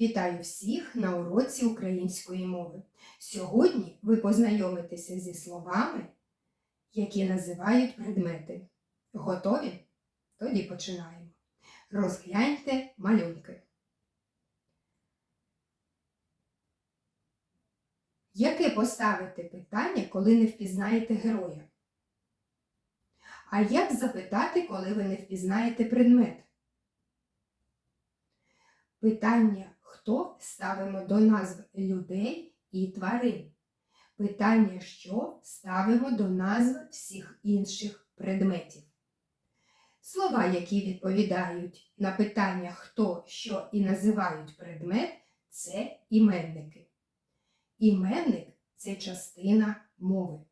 Вітаю всіх на уроці української мови. Сьогодні ви познайомитеся зі словами, які називають предмети. Готові? Тоді починаємо. Розгляньте малюнки. Яке поставити питання, коли не впізнаєте героя? А як запитати, коли ви не впізнаєте предмет? Питання хто ставимо до назв людей і тварин. Питання що ставимо до назв всіх інших предметів. Слова, які відповідають на питання хто, що і називають предмет, це іменники. Іменник це частина мови.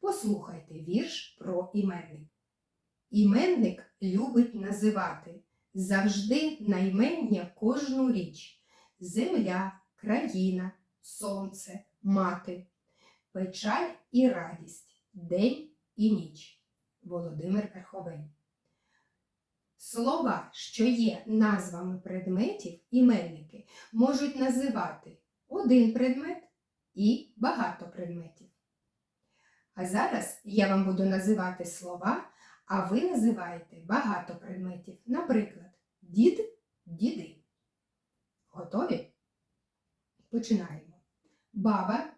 Послухайте вірш про іменник. Іменник любить називати завжди наймення кожну річ земля, країна, сонце, мати, печаль і радість, день і ніч. Володимир Верховень. Слова, що є назвами предметів, іменники, можуть називати один предмет і багато предметів. А зараз я вам буду називати слова, а ви називаєте багато предметів. Наприклад, Починаємо. Баба,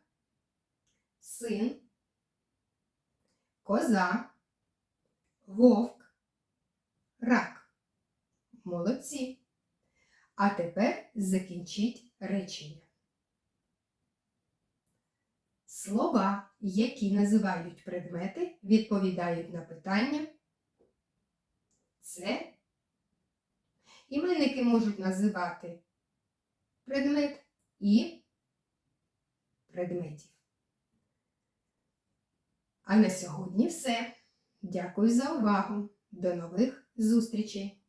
син, коза, вовк, рак. Молодці. А тепер закінчіть речення. Слова, які називають предмети, відповідають на питання. Це іменники можуть називати предмет і предметів. А на сьогодні все. Дякую за увагу. До нових зустрічей!